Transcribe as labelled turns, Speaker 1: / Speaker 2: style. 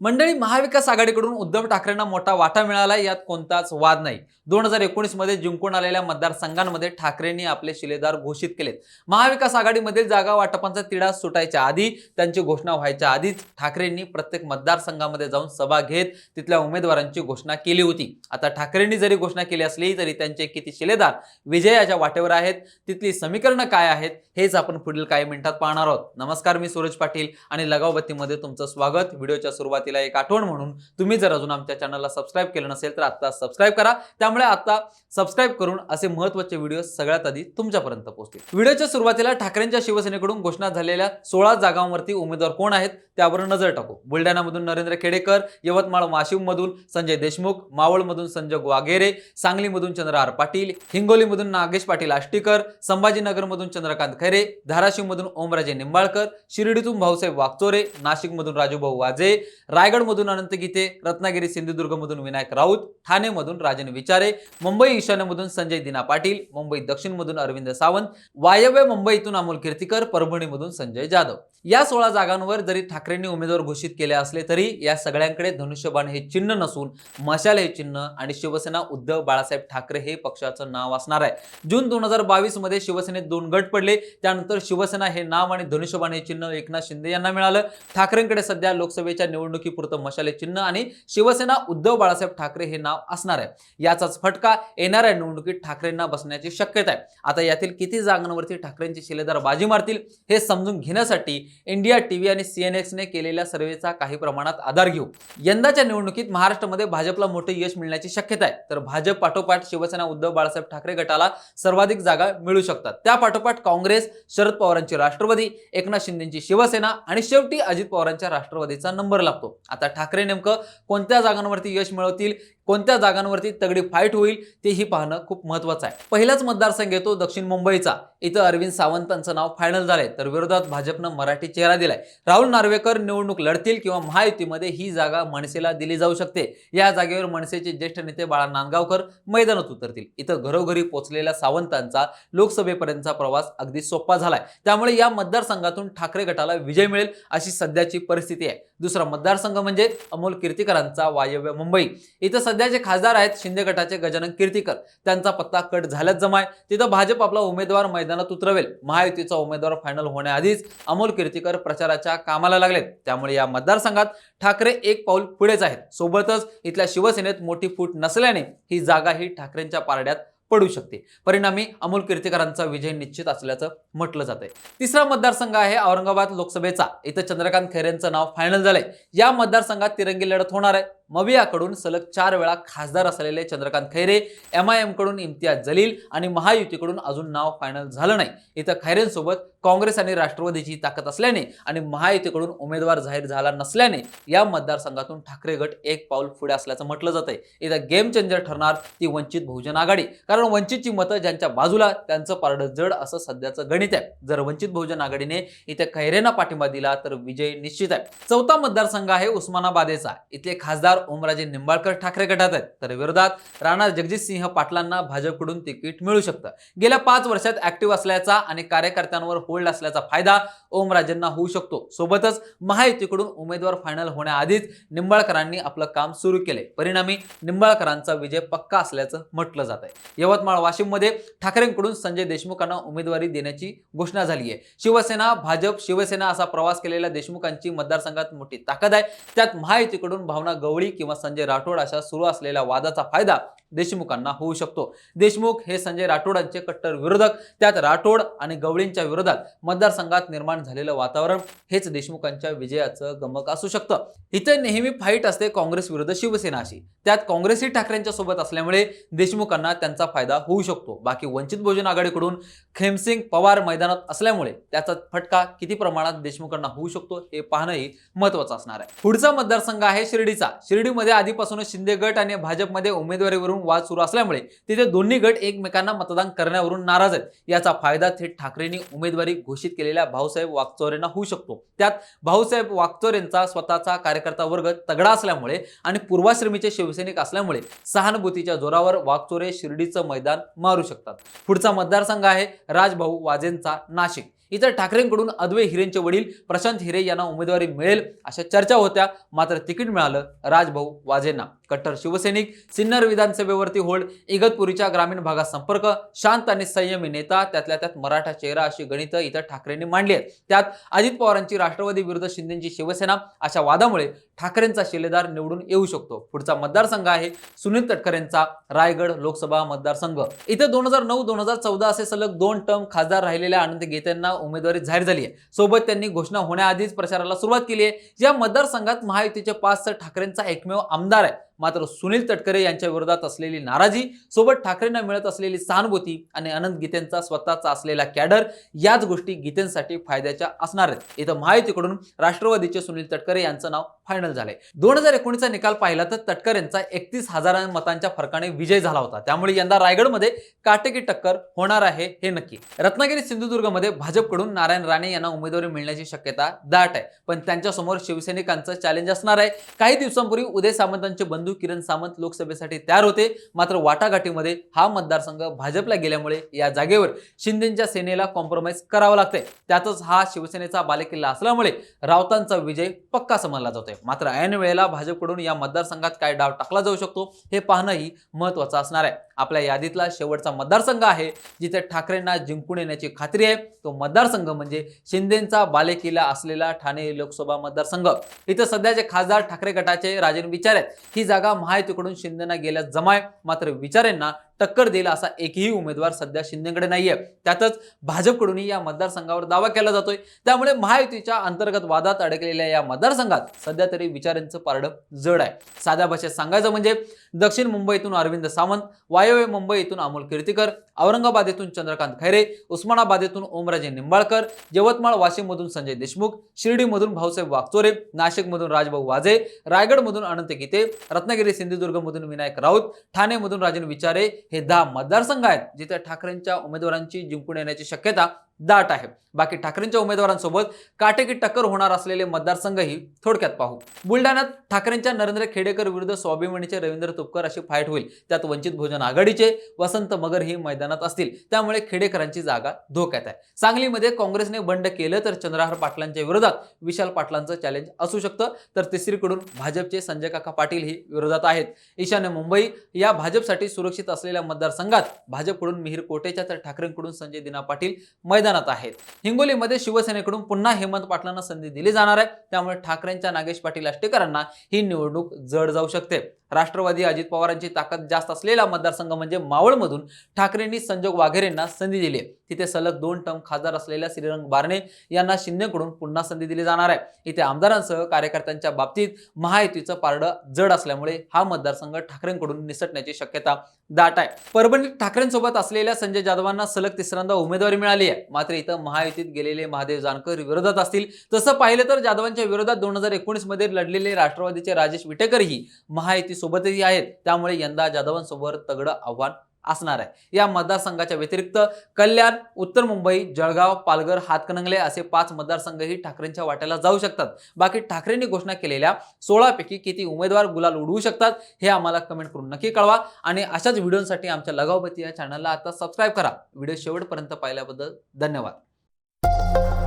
Speaker 1: मंडळी महाविकास आघाडीकडून उद्धव ठाकरेंना मोठा वाटा मिळाला यात कोणताच वाद नाही. दोन हजार एकोणीसमध्ये जिंकून आलेल्या मतदारसंघांमध्ये ठाकरेंनी आपले शिलेदार घोषित केलेत. महाविकास आघाडीमधील जागा वाटपांचा तिढा सुटायच्या आधी त्यांची घोषणा व्हायच्या आधीच ठाकरेंनी प्रत्येक मतदारसंघामध्ये जाऊन सभा घेत तिथल्या उमेदवारांची घोषणा केली होती. आता ठाकरेंनी जरी घोषणा केली असली तरी त्यांचे किती शिलेदार विजयाच्या वाटेवर आहेत तिथली समीकरणं काय आहेत हेच आपण पुढील काही मिनिटात पाहणार आहोत. नमस्कार मी सूरज पाटील आणि लगावबत्तीमध्ये तुमचं स्वागत. व्हिडिओच्या सुरुवातीला एक आठवण म्हणून तुम्ही जर अजून आमच्या चॅनलला सबस्क्राईब केलं नसेल तर आत्ता सबस्क्राईब करा. त्यामुळे आता सबस्क्राईब करून असे महत्त्वाचे व्हिडिओ सगळ्यात आधी तुमच्यापर्यंत पोहोचतील. व्हिडिओच्या सुरुवातीला ठाकरेंच्या शिवसेनेकडून घोषणा झालेल्या सोळा जागांवरती उमेदवार कोण आहेत त्यावर नजर टाकू. बुलढाण्यामधून नरेंद्र खेडेकर यवतमाळ वाशिममधून संजय देशमुख मावळमधून संजय वागेरे सांगलीमधून चंद्रहार पाटील हिंगोलीमधून नागेश पाटील आष्टीकर संभाजीनगरमधून चंद्रकांत खैरे धाराशिवमधून ओमराजे निंबाळकर शिर्डीतून भाऊसाहेब वागचोरे नाशिकमधून राजूभाऊ वाजे रायगडमधून अनंत गीते रत्नागिरी सिंधुदुर्गमधून विनायक राऊत ठाणेमधून राजन विचारे मुंबई ईशान्यमधून संजय दिना पाटील मुंबई दक्षिणमधून अरविंद सावंत वायव्य मुंबईतून अमोल कीर्तीकर परभणीमधून संजय जाधव. या सोळा जागांवर जरी ठाकरेंनी उमेदवार घोषित केले असले तरी या सगळ्यांकडे धनुष्यबाण हे चिन्ह नसून मशाल हे चिन्ह आणि शिवसेना उद्धव बाळासाहेब ठाकरे हे पक्षाचं नाव असणार आहे. जून दोन हजार बावीसमध्ये शिवसेनेत दोन गट पडले. त्यानंतर शिवसेना हे नाव आणि धनुष्यबाण हे चिन्ह एकनाथ शिंदे यांना मिळालं. ठाकरेंकडे सध्या लोकसभेच्या निवडणुकीपुरतं मशाले चिन्ह आणि शिवसेना उद्धव बाळासाहेब ठाकरे हे नाव असणार आहे. याचाच फटका येणाऱ्या निवडणुकीत ठाकरेंना बसण्याची शक्यता आहे. आता यातील किती जागांवरती ठाकरेंचे शिलेदार बाजी मारतील हे समजून घेण्यासाठी इंडिया टीव्ही आणि सीएनएक्सने केलेल्या सर्वेचा काही प्रमाणात आधार घेऊ यंदाच्या निवडणुकीत महाराष्ट्रामध्ये भाजपला मोठे यश मिळण्याची शक्यता आहे. तर भाजप पाठोपाठ शिवसेना उद्धव बाळासाहेब ठाकरे गटाला सर्वाधिक जागा मिळू शकतात. त्या पाठोपाठ काँग्रेस शरद पवारांची राष्ट्रवादी एकनाथ शिंदेची शिवसेना आणि शेवटी अजित पवारांच्या राष्ट्रवादीचा नंबर लागतो. आता ठाकरे नेमकं कोणत्या जागांवरती यश मिळवतील कोणत्या जागांवरती तगडी फाईट होईल तेही पाहणं खूप महत्वाचं आहे. पहिलाच मतदारसंघ येतो दक्षिण मुंबईचा. इथं अरविंद सावंतांचं नाव फायनल झालंय. तर विरोधात भाजपनं मराठी चेहरा दिलाय. राहुल नार्वेकर निवडणूक लढतील किंवा महायुतीमध्ये ही जागा मनसेला दिली जाऊ शकते. या जागेवर मनसेचे ज्येष्ठ नेते बाळा नांदगावकर मैदानात उतरतील. इथं घरोघरी पोचलेल्या सावंतांचा लोकसभेपर्यंतचा प्रवास अगदी सोपा झालाय. त्यामुळे या मतदारसंघातून ठाकरे गटाला विजय मिळेल अशी सध्याची परिस्थिती आहे. दुसरा मतदारसंघ म्हणजे अमोल कीर्तीकरांचा वायव्य मुंबई. इथं सध्याचे खासदार आहेत शिंदे गटाचे गजानन कीर्तीकर त्यांचा पत्ता कट झाल्याच जमाय. तिथं भाजप आपला उमेदवार मैदानात उतरवेल. महायुतीचा उमेदवार फायनल होण्याआधीच अमोल कीर्तीकर प्रचाराच्या कामाला लागलेत. त्यामुळे या मतदारसंघात ठाकरे एक पाऊल पुढेच आहेत. सोबतच इथल्या शिवसेनेत मोठी फूट नसल्याने ही जागा ही ठाकरेंच्या पारड्यात पडू शकते. परिणामी अमोल कीर्तीकरांचा विजय निश्चित असल्याचं म्हटलं जात आहे तिसरा मतदारसंघ आहे औरंगाबाद लोकसभेचा. इथं चंद्रकांत खैरेंचं नाव फायनल झालंय. या मतदारसंघात तिरंगी लढत होणार आहे. मवियाकडून सलग चार वेळा खासदार असलेले चंद्रकांत खैरे एम आय एमकडून इम्तियाज जलील आणि महायुतीकडून अजून नाव फायनल झालं नाही. इथं खैरेंसोबत काँग्रेस आणि राष्ट्रवादीची ताकद असल्याने आणि महायुतीकडून उमेदवार जाहीर झाला नसल्याने या मतदारसंघातून ठाकरे गट एक पाऊल पुढे असल्याचं म्हटलं जात आहे इथं गेम चेंजर ठरणार ती वंचित बहुजन आघाडी. कारण कारण वंचितची मतं ज्यांच्या बाजूला त्यांचं पारडं जड असं सध्याचं गणित आहे. जर वंचित बहुजन आघाडीने इथे खैरेंना पाठिंबा दिला तर विजय निश्चित आहे. चौथा मतदारसंघ आहे उस्मानाबादेचा. इथले खासदार ओमराजे निंबाळकर ठाकरे गटात आहेत. तर विरोधात राणा जगजितसिंह पाटलांना भाजपकडून तिकीट मिळू शकतं. गेल्या पाच वर्षात ऍक्टिव्ह असल्याचा आणि कार्यकर्त्यांवर होल्ड असल्याचा फायदा ओमराजेंना होऊ शकतो. सोबतच महायुतीकडून उमेदवार फायनल होण्याआधीच निंबाळकरांनी आपलं काम सुरू केले परिणामी निंबाळकरांचा विजय पक्का असल्याचं म्हटलं जात आहे यवतमाळ वाशिममध्ये ठाकरेंकडून संजय देशमुखांना उमेदवारी देण्याची घोषणा झाली आहे शिवसेना भाजप शिवसेना असा प्रवास केलेल्या देशमुखांची मतदारसंघात मोठी ताकद आहे. त्यात महायुतीकडून भावना गवळी किंवा संजय राठोड अशा सुरू असलेल्या वादाचा फायदा देशमुखांना होऊ शकतो. देशमुख हे संजय राठोडांचे कट्टर विरोधक त्यात राठोड आणि गवळींच्या विरोधात मतदारसंघात निर्माण झालेलं वातावरण हेच देशमुखांच्या विजयाचं गमक असू शकतं. इथे नेहमी फाईट असते काँग्रेस विरुद्ध शिवसेना अशी. त्यात काँग्रेसही ठाकरेंच्या सोबत असल्यामुळे देशमुखांना त्यांचा फायदा होऊ शकतो. बाकी वंचित बहुजन आघाडीकडून खेमसिंग पवार मैदानात असल्यामुळे त्याचा फटका किती प्रमाणात देशमुखांना होऊ शकतो हे पाहणंही महत्वाचं असणार आहे. पुढचा मतदारसंघ आहे शिर्डीचा. शिर्डीमध्ये आधीपासूनच शिंदे गट आणि भाजपमध्ये उमेदवारीवरून वाद सुरू असल्यामुळे तिथे दोन्ही गट एकमेकांना मतदान करण्यावरून नाराज आहेत. याचा फायदा थेट ठाकरेंनी उमेदवारी घोषित केलेल्या भाऊसाहेब वागचौरेंना होऊ शकतो. त्यात भाऊसाहेब वागचौरेंचा स्वतःचा कार्यकर्ता वर्ग तगडा असल्यामुळे आणि पूर्वाश्रमीचे शिवसैनिक असल्यामुळे सहानुभूतीच्या जोरावर वागचोरे शिर्डीचं मैदान मारू शकतात. पुढचा मतदारसंघ आहे राजभाऊ वाजेंचा नाशिक. इतर ठाकरेंकडून अद्वै हिरेंचे वडील प्रशांत हिरे यांना उमेदवारी मिळेल अशा चर्चा होत्या. मात्र तिकीट मिळालं राजभाऊ वाजेंना. कट्टर शिवसैनिक सिन्नर विधानसभेवरती होल्ड इगतपुरीच्या ग्रामीण भागात संपर्क शांत आणि संयमी नेता त्यातल्या त्यात मराठा चेहरा अशी गणितं इतर ठाकरेंनी मांडली आहेत. त्यात अजित पवारांची राष्ट्रवादी विरुद्ध शिंदेची शिवसेना अशा वादामुळे ठाकरेंचा शिलेदार निवडून येऊ शकतो. पुढचा मतदारसंघ आहे सुनील तटकरेंचा रायगड लोकसभा मतदारसंघ. इथे दोन हजार नऊ दोन हजार चौदा असे सलग दोन टर्म खासदार राहिलेल्या आनंद गेतेंना उमेदवारी जाहीर झाली आहे. सोबत त्यांनी घोषणा होण्याआधीच प्रचाराला सुरुवात केली आहे. या मतदारसंघात महायुतीचे पाच तर ठाकरेंचा एकमेव आमदार आहे. मात्र सुनील तटकरे यांच्या विरोधात असलेली नाराजी सोबत ठाकरेंना मिळत असलेली सहानुभूती आणि अनंत गीतेंचा स्वतःचा असलेला कॅडर याच गोष्टी गीतेंसाठी फायद्याच्या असणार आहेत. इथं महायुतीकडून राष्ट्रवादीचे सुनील तटकरे यांचं नाव फायनल झालंय. दोन हजार एकोणीसचा निकाल पाहिला तर तटकरेंचा एकतीस हजार मतांच्या फरकाने विजय झाला होता. त्यामुळे यंदा रायगडमध्ये काटेकी टक्कर होणार आहे हे नक्की. रत्नागिरी सिंधुदुर्गमध्ये भाजपकडून नारायण राणे यांना उमेदवारी मिळण्याची शक्यता दाट आहे. पण त्यांच्यासमोर शिवसैनिकांचं चॅलेंज असणार आहे. काही दिवसांपूर्वी उदय सामंतांचे बंधू किरण सामंत लोकसभेसाठी तयार होते. मात्र वाटाघाटीमध्ये हा मतदारसंघ भाजपला गेल्यामुळे या जागेवर शिंदेच्या सेनेला कॉम्प्रोमाइज करावं लागतंय. त्यातच हा शिवसेनेचा बालेकिल्ला असल्यामुळे राऊतांचा विजय पक्का समजला जातोय. मात्र ऐन वेळेला भाजपकडून या मतदारसंघात काय डाव टाकला जाऊ शकतो हे पाहणंही महत्वाचं असणार आहे. आपल्या यादीतला शेवटचा मतदारसंघ आहे जिथे ठाकरेंना जिंकून येण्याची खात्री आहे. तो मतदारसंघ म्हणजे शिंदेचा बालेकिल्ला असलेला ठाणे लोकसभा मतदारसंघ. इथं सध्याचे खासदार ठाकरे गटाचे राजन विचार आहेत ही जागा महायुतीकडून शिंदेना गेल्या जमाय मात्र विचारेंना टक्कर देईल असा एकही उमेदवार सध्या शिंदेकडे नाहीये. त्यातच भाजपकडूनही या मतदारसंघावर दावा केला जातोय. त्यामुळे महायुतीच्या अंतर्गत वादात अडकलेल्या या मतदारसंघात सध्या तरी विचारांचं पारडं जड आहे. साध्या भाषेत सांगायचं म्हणजे दक्षिण मुंबईतून अरविंद सावंत वायव्य मुंबई येथून अमोल कीर्तीकर औरंगाबाद इथून चंद्रकांत खैरे उस्मानाबाद इथून ओमराजे निंबाळकर यवतमाळ वाशिममधून संजय देशमुख शिर्डीमधून भाऊसाहेब वागचोरे नाशिकमधून राजभाऊ वाजे रायगडमधून अनंत गीते रत्नागिरी सिंधुदुर्गमधून विनायक राऊत ठाणेमधून राजन विचारे हे दहा मतदारसंघ आहेत जिथे ठाकरेंच्या उमेदवारांची जिंकून येण्याची शक्यता दाट आहे. बाकी ठाकरेंच्या उमेदवारांसोबत काटेकी टक्कर होणार असलेले मतदारसंघही थोडक्यात पाहू. बुलढाण्यात ठाकरेंच्या नरेंद्र खेडेकर विरुद्ध स्वाभिमानीचे रवींद्र तुपकर अशी फाईट होईल. त्यात वंचित बहुजन आघाडीचे वसंत मगर ही मैदानात असतील. त्यामुळे खेडेकरांची जागा धोक्यात आहे. सांगलीमध्ये काँग्रेसने बंड केलं तर चंद्रहार पाटलांच्या विरोधात विशाल पाटलांचं चॅलेंज असू शकतं. तर तिसरीकडून भाजपचे संजय काका पाटील ही विरोधात आहेत. ईशान्य मुंबई या भाजपसाठी सुरक्षित असलेल्या मतदारसंघात भाजपकडून मिहीर कोटेच्या तर ठाकरेंकडून संजय दिना पाटील मैदान मैदानात आहेत. हिंगोलीमध्ये शिवसेनेकडून पुन्हा हेमंत पाटलांना संधी दिली जाणार आहे. त्यामुळे ठाकरेंच्या नागेश पाटील आष्टेकरांना ही निवडणूक जड जाऊ शकते. राष्ट्रवादी अजित पवारांची ताकद जास्त असलेला मतदारसंघ म्हणजे मावळमधून ठाकरेंनी संजोग वाघेरेंना संधी दिली आहे. तिथे सलग दोन टर्म खासदार असलेल्या श्रीरंग बारणे यांना शिंदेकडून पुन्हा संधी दिली जाणार आहे. इथे आमदारांसह कार्यकर्त्यांच्या बाबतीत महायुतीचं पारडं जड असल्यामुळे हा मतदारसंघ ठाकरेंकडून निसटण्याची शक्यता दाट आहे. परभणीत ठाकरेंसोबत असलेल्या संजय जाधवांना सलग तिसऱ्यांदा उमेदवारी मिळाली आहे. मात्र इथं महायुतीत गेलेले महादेव जानकर विरोधात असतील. तसं पाहिलं तर जाधवांच्या विरोधात दोन हजार एकोणीसमध्ये लढलेले राष्ट्रवादीचे राजेश विटेकरही महायुती सोबतही आहेत. त्यामुळे यंदा जाधवांसोबत तगडं आव्हान असणार आहे. या मतदारसंघाच्या व्यतिरिक्त कल्याण उत्तर मुंबई जळगाव पालघर हातकणंगले असे पाच मतदारसंघही ठाकरेंच्या वाट्याला जाऊ शकतात. बाकी ठाकरेंनी घोषणा केलेल्या सोळापैकी किती उमेदवार गुलाल उडवू शकतात हे आम्हाला कमेंट करून नक्की कळवा. आणि अशाच व्हिडिओसाठी आमच्या लगावबती या चॅनलला आता सबस्क्राईब करा. व्हिडिओ शेवटपर्यंत पाहिल्याबद्दल धन्यवाद.